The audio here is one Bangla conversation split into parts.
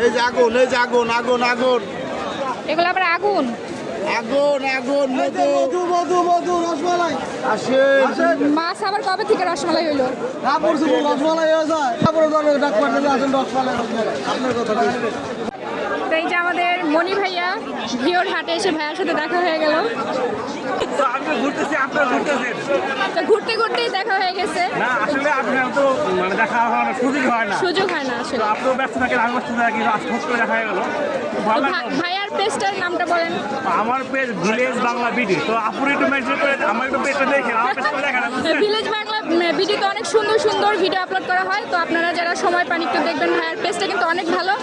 এই যে আগুন এই যে আগুন আগুন আগুন। এগুলো আবার আগুন? আগুন আগুন মধু। মধু মধু মধু রসমালাই। আসেন। মাছ আবার কবে থেকে রসমালাই হইল? কাপড় চুপড় রসমালাই হয়ে যায়। কাপড় দামে ডাক পাঠালে আসেন রসমালাই রসমালাই। আপনার কথা তো এই যে আমাদের মনি ভাইয়া ভিওর হাটে এসে ভাইয়ার সাথে দেখা হয়ে গেল। তো আমি ঘুরতেছি আপনারা ঘুরতেছেন। ঘুরতে ঘুরতেই দেখা হয়ে গেছে। না আসলে আপনার তো মানে দেখা হয় না সুযোগ হয় না। সুযোগ হয় না আসলে। আপনিও ব্যস্ত থাকেন আমি ব্যস্ত থাকি হুট করে দেখা হয়ে গেল। ভাইয়ার পেজটার নামটা বলেন। আমার পেজ ভিলেজ বাংলা বিডি তো আপনি একটু মেনশন করে আমার একটু পেজটা দেখেন আমার পেজটা দেখেন? ভিলেজ বাংলা ভিডিওতে অনেক সুন্দর সুন্দর ভিডিও আপলোড করা হয় তো আপনারা যারা সময় পান একটু দেখবেন ভাইয়ার পেজটা কিন্তু অনেক ভালো।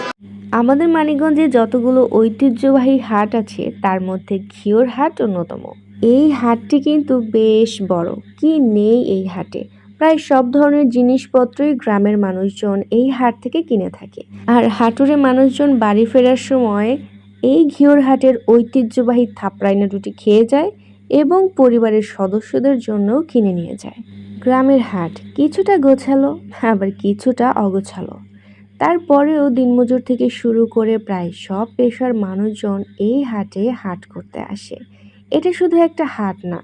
আমাদের মানিকগঞ্জে যতগুলো ঐতিহ্যবাহী হাট আছে তার মধ্যে ঘিওর হাট অন্যতম। এই হাটটি কিন্তু বেশ বড়। কি নেই এই হাটে? প্রায় সব ধরনের জিনিসপত্রই গ্রামের মানুষজন এই হাট থেকে কিনে থাকে। আর হাটুরে মানুষজন বাড়ি ফেরার সময় এই ঘিওর হাটের ঐতিহ্যবাহী থাপড়াইনা রুটি খেয়ে যায় এবং পরিবারের সদস্যদের জন্যও কিনে নিয়ে যায়। গ্রামের হাট কিছুটা গোছালো, আবার কিছুটা অগোছালো। তারপরেও দিনমজুর থেকে শুরু করে প্রায় সব পেশার মানুষজন এই হাটে হাট করতে আসে। এটা শুধু একটা হাট না,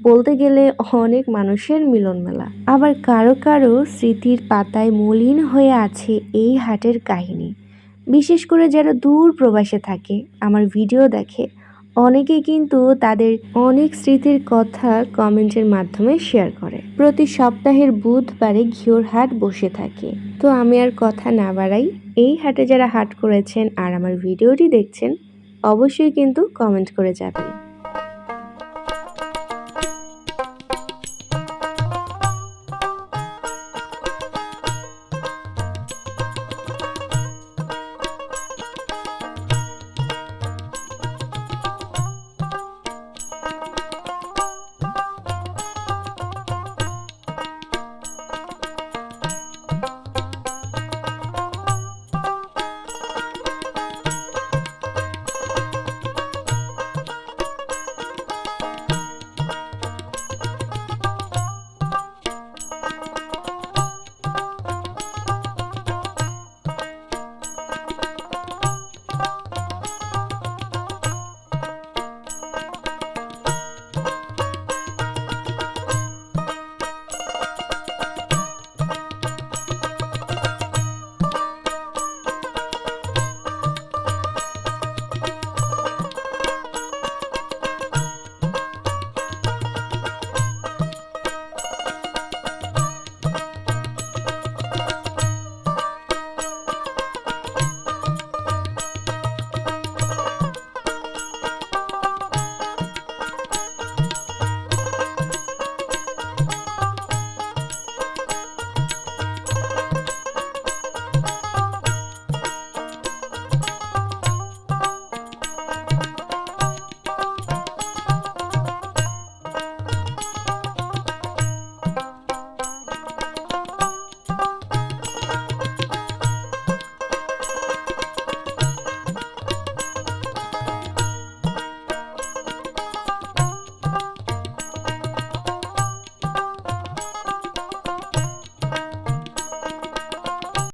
বলতে গেলে অনেক মানুষের মিলন মেলা আবার কারও কারও স্মৃতির পাতায় মলিন হয়ে আছে এই হাটের কাহিনী। বিশেষ করে যারা দূর প্রবাসে থাকে, আমার ভিডিও দেখে, অনেকে কিন্তু তাদের অনেক স্মৃতির কথা কমেন্টের মাধ্যমে শেয়ার করে। প্রতি সপ্তাহের বুধবারে ঘিওর হাট বসে থাকে। তো আমি আর কথা না বাড়াই, এই হাটে যারা হাট করেছেন আর আমার ভিডিওটি দেখছেন, অবশ্যই কিন্তু কমেন্ট করে যাবেন